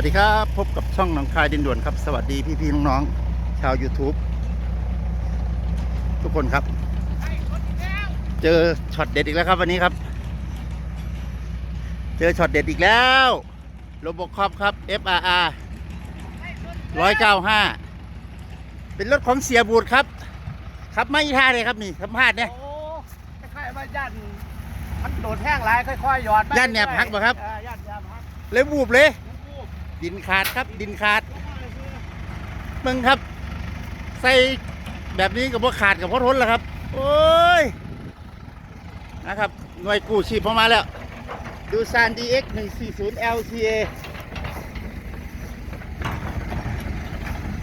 วัสดีครับ พบกับช่องหนองคายดินด่วนครับ สวัสดีพี่พี่ๆน้องๆชาว YouTube ทุกคนครับ เจอช็อตเด็ดอีกแล้วครับวันนี้ครับ เจอช็อตเด็ดอีกแล้วโรบคอปครับ FRR 195 เป็นรถของเสียบูดครับขับไม่ท่าเลยครับนี่สัมภาษณ์เนี่ยโอ้คล้ายๆว่ายันมันโดดแห้งหลายค่อยๆหยอดไปย่านแหนบหักบ่ครับ เออย่านแหนบหักเลยบูบเลยวูบ ดินขาดครับดินขาดมึงครับ ใส่แบบนี้กับว่าขาดกับพ่อทนแล้วครับ โอ้ยนะครับ หน่วยกู้ชีพเข้ามาแล้ว ดูซาน DX 140 LCA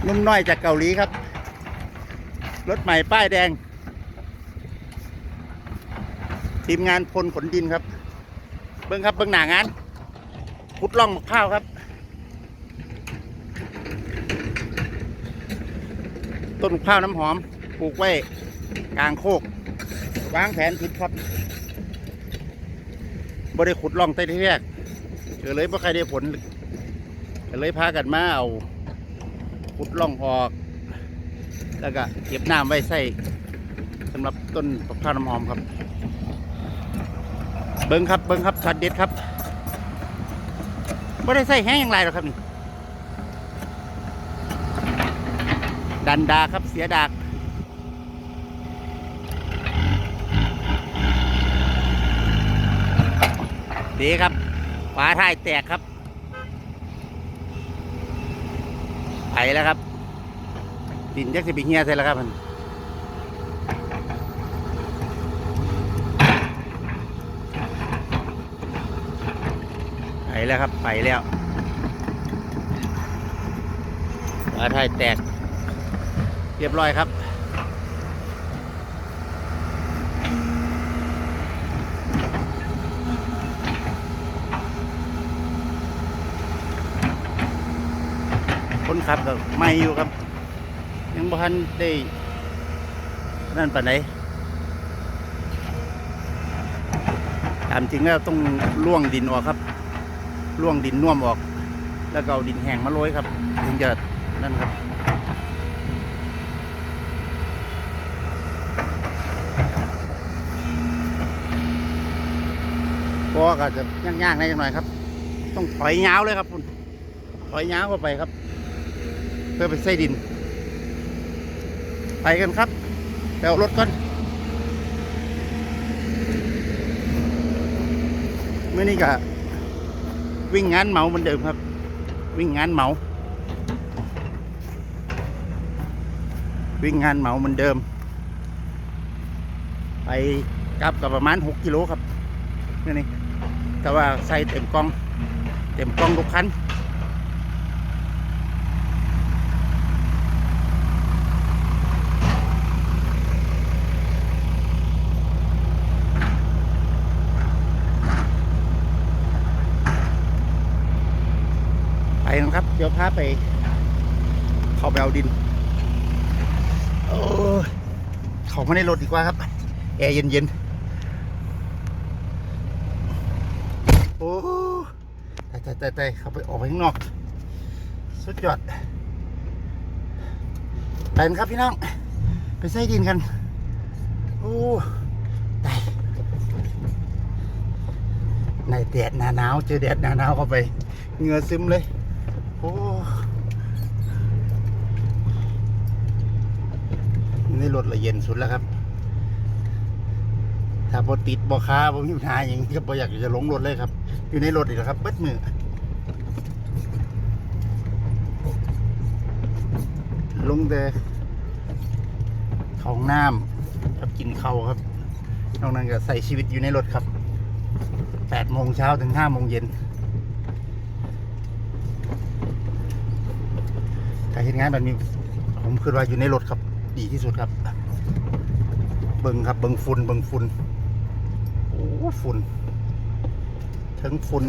นุ่มน้อยจากเกาหลีครับ รถใหม่ป้ายแดง ทีมงานพลขนดินครับ เบิ้งครับเบิ้งหนางานขุดล่องมะพร้าวครับ ต้นมะพร้าวน้ำหอมปลูกไว้กลางโคก วางแผนผิดครับบ่ได้ขุดล่องใต้ที่แรกเกิดเลยบ่ใครได้ผลก็เลยพากันมาเอาขุดล่องออก แล้วก็เก็บน้ำไว้ใส่สำหรับต้นมะพร้าวน้ำหอมครับ เบิ้งครับเบิ้งครับช็อตเด็ดครับไม่ได้ใส่แห้งอย่างไรหรอกครับนี่ ดันดาครับเสียดากดีครับฝาท้ายแตกครับ ไปแล้วครับดินยักษ์สิบเฮียใส่แล้วครับมันไปแล้วครับ ไปแล้วฝาท้ายแตก เรียบร้อยครับคนขับก็ไม่อยู่ครับ ยังบ่ทันได้นั่นปานไหนตามจริงแล้วต้องล่วงดินออกครับล่วงดินน่วมออก แล้วก็เอาดินแห้งมาโรยครับ ถึงจะนั่นครับ อาจจะย่างๆได้จังหน่อยครับ ต้องถอยยาวเลยครับคุณถอยยาวเข้าไปครับ เพื่อไปใส่ดิน ไปกันครับไปเอารถก่อนเมื่อนี้ก็วิ่งงานเหมาเหมือนเดิมครับ วิ่งงานเหมา วิ่งงานเหมาเหมือนเดิม ไปกลับกับประมาณ 6 กิโลครับนี่นี่ แต่ว่าใส่เต็มกล้อง เต็มกล้องทุกคันไปนะครับ เดี๋ยวพาไปเขาไปเอาดิน โอ้เข้ามาในรถดีกว่าครับ แอร์เย็นๆ โอ้ตายตายตายตายเขาไปออกไปข้างนอก สุดยอดไปกันครับพี่น้อง ไปใส่ดินกัน โอ้ตายในแดดหนาหนาวเจอแดดหนาหนาวเข้าไปเหงื่อซึมเลย โอ้นี่รถละเย็นสุดแล้วครับ ถ้าบติดบอค้าผมมีปัญหาอย่างนี้ก็บออยากจะลงรถเลยครับ อยู่ในรถอีกแล้วครับ เบิดมือลงแต่ของน้ำกับกินเขาครับนอกนั้นก็ใส่ชีวิตอยู่ในรถครับแปดโมงเช้าถึงห้าโมงเย็นถ้าเห็นงานแบบนี้ผมคิดว่าอยู่ในรถครับ ดีที่สุดครับ เบิงครับ เบิงฝุ่นเบิงฝุ่นโอ้ฝุ่น ถึงฝุ่น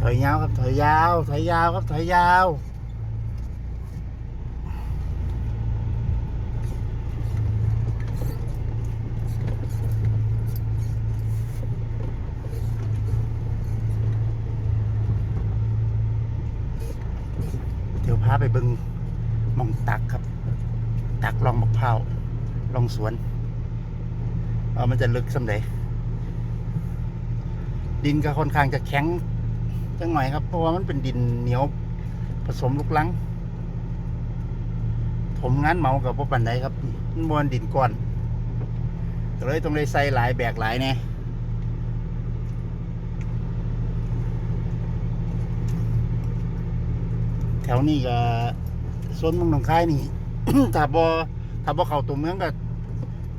ถอยยาวครับถอยยาวถอยยาวครับถอยยาวเดี๋ยวพาไปบึงมองตักครับ ตักลองมะพร้าว ลองสวนเอามันจะลึกสำเดดินก็ค่อนข้างจะแข็งจังหน่อยครับ เพราะว่ามันเป็นดินเหนียวผสมลูกลัง ผมงานเมากับพวกปันไดครับมันบนดินก้อนก็เลยต้องเลยใส่หลายแบกหลายแน่แถวนี้ก็โซนมืองหนองคายนี่ ถ้าบอ ถ้าบอเข้าตัวเมืองก็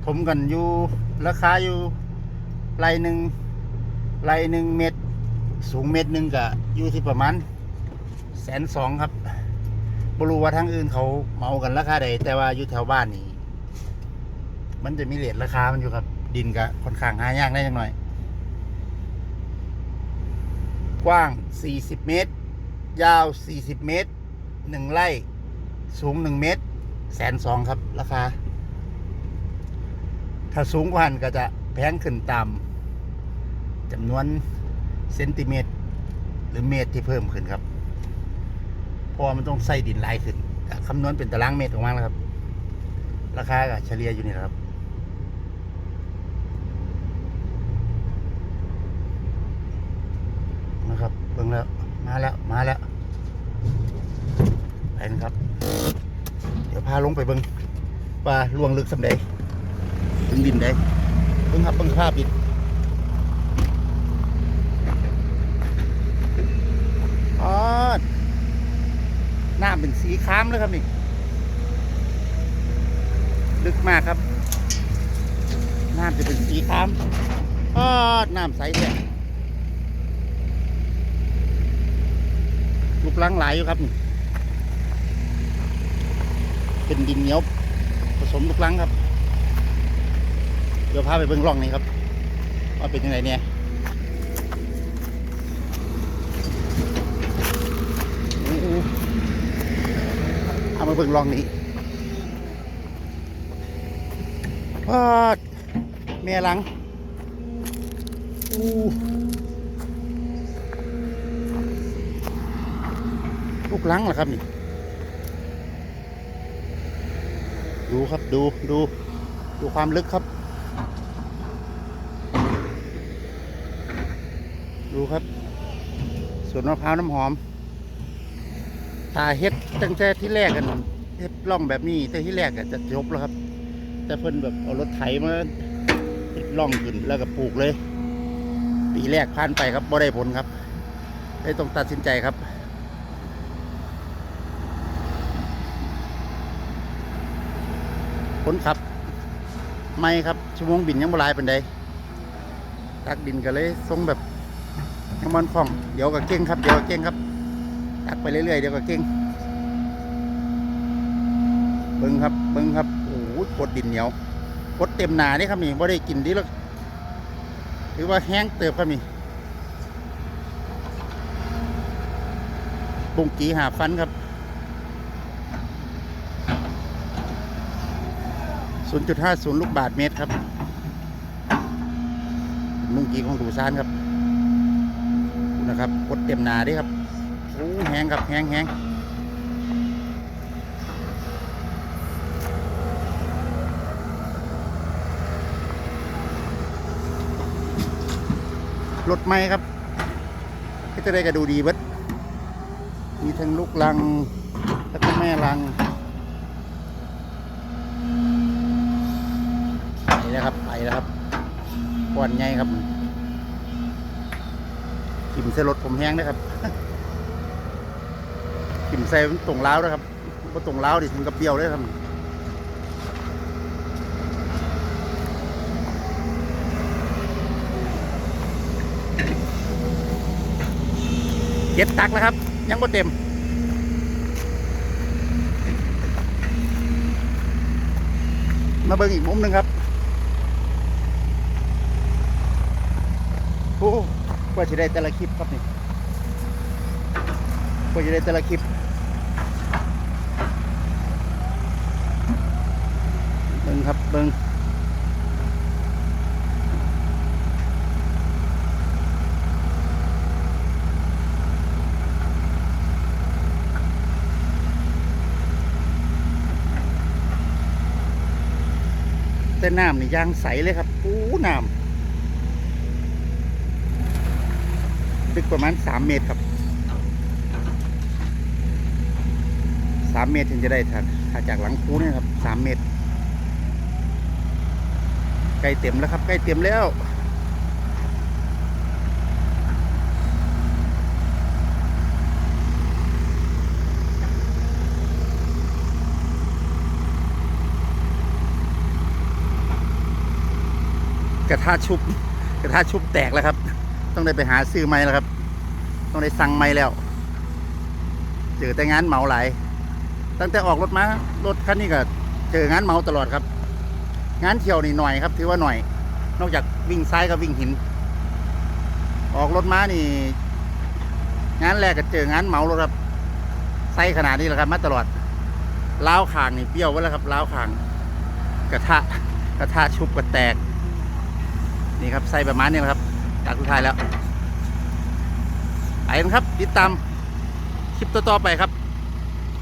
ถมกันอยู่ราคาอยู่ไรหนึ่งไรหนึ่งเม็ดสูงเม็ดหนึ่งก็อยู่ที่ประมาณแสนสองครับบรู้ว่าทางอื่นเขาเมากันราคาใดแต่ว่าอยู่แถวบ้านนี่มันจะมีเลทราคา มันอยู่ครับ ดินก็ค่อนข้างหายากได้จังหน่อย กว้าง 40 เมตร ยาว 40 เมตร 1 ไร่ สูง 1 เมตร แสนสองครับ ราคา ถ้าสูงกว่านั้นก็จะแพงขึ้นตามจำนวนเซนติเมตร หรือเมตรที่เพิ่มขึ้นครับ เพราะมันต้องใส่ดินลายขึ้นคำนวณเป็นตารางเมตรออกมาแล้วครับ ราคาก็เฉลี่ยอยู่นี่แหละครับนะครับเบิ่งแล้ว มาแล้ว มาแล้วไปนะครับาลงไปเบิงว่าล่วงลึกสำใดถึงดินใดเบิงครับเบิงภาพดินอ๋อน้ำเป็นสีครามเลยครับนี่ ลึกมากครับน้ำจะเป็นสีครามอ๋อน้ำใสแท้ลูกลังหลายอยู่ครับนี่ เป็นดินเหนียวผสมลูกลังครับ เดี๋ยวพาไปเบิ่งร่องนี้ครับว่าเป็นยังไงเนี่ยเอามาเบิ่งลองนี้พอดเมียหลังอู้ลูกลังเหรอครับนี่ ดูครับดูดูดูความลึกครับ ดูครับสวนมะพร้าวน้ำหอมถ้าเฮ็ดตั้งแต่ที่แรกกันเฮ็ดร่องแบบนี้แต่ที่แรกอะจะจบแล้วครับ แต่เพิ่นแบบเอารถไถมาเฮ็ดร่องขึ้นแล้วก็ปลูกเลย ปีแรกผ่านไปครับบ่ได้ผลครับเลยต้องตัดสินใจครับ ผลครับ ไม่ครับ ชั่วโมงบินยังบลายปานใดตักดินก็เลยทรงแบบน้ำมันคล่อง เดี๋ยวก็เก่งครับ เดี๋ยวก็เก่งครับ ตักไปเรื่อยๆ เดี๋ยวก็เก่งเบิ้งครับ เบิ้งครับ โอ้โหกดดินเหนียวกดเต็มหนานี่ครับนี่บ่ได้กินดีแล้วถือว่าแห้งเติบครับนี่บุงกีหาฟันครับ 0.50 ลูกบาทเมตรครับมุงกีของดูซานครับนะครับกดเต็มหนาดิครับโอ้แห้งครับแห้งแห้งรถไหมครับก็จะได้กระดูดีเบิดมีทั้งลูกลังแล้วก็แม่ลังไปแล้วครับไปแล้วครับก่อนไงครับกิมใส่รถผมแห้งนะครับกิมใส่ตรงล้าวนะครับพอตรงล้าวดิมันกับเบี้ยวเลยครับเก็บตักแล้วครับ ยังไม่เต็มมาเบิ่งอีกมุมหนึ่งครับ โอ้กว่าจะได้แต่ละคลิปครับนี่กว่าจะได้แต่ละคลิปเบิ้งครับเบิ้งแต่น้ำนี่ยางใสเลยครับอู้น้ำ ลึกประมาณสามเมตรครับสามเมตรถึงจะได้ถ้าถ้าจากหลังคูเนี่ยครับสามเมตรใกล้เต็มแล้วครับใกล้เต็มแล้วกระทะชุบกระทะชุบแตกแล้วครับ ต้องได้ไปหาซื้อไม้แล้วครับ ต้องได้สั่งไม้แล้วเจอแต่งานเหมาหลายตั้งแต่ออกรถมารถคันนี้ก็เจองานเหมาตลอดครับ งานเที่ยวนี่หน่อยครับ ถือว่าหน่อย นอกจากวิ่งซ้ายกับวิ่งหิน ออกรถม้านี่ งานแรกก็เจองานเหมารถครับไซขนาดนี้แหละครับ มาตลอดล้าวคางนี่เปรี้ยวไว้แล้วครับล้าวคาง กระทะกระทะชุบกระแตก นี่ครับใส่ประมาณนี้แหละครับ จากสุดท้ายแล้วไปกันครับ ติดตามคลิปต่อๆไปครับ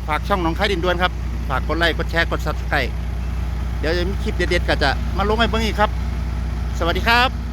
ฝากช่องหน้องค่ายดินดวนครับ ฝากกดไลค์กดแชร์กดซับสไครต์เดี๋ยวจะมีคลิปเด็ดๆก็จะมาลงให้เบิ่งอีกครับ สวัสดีครับ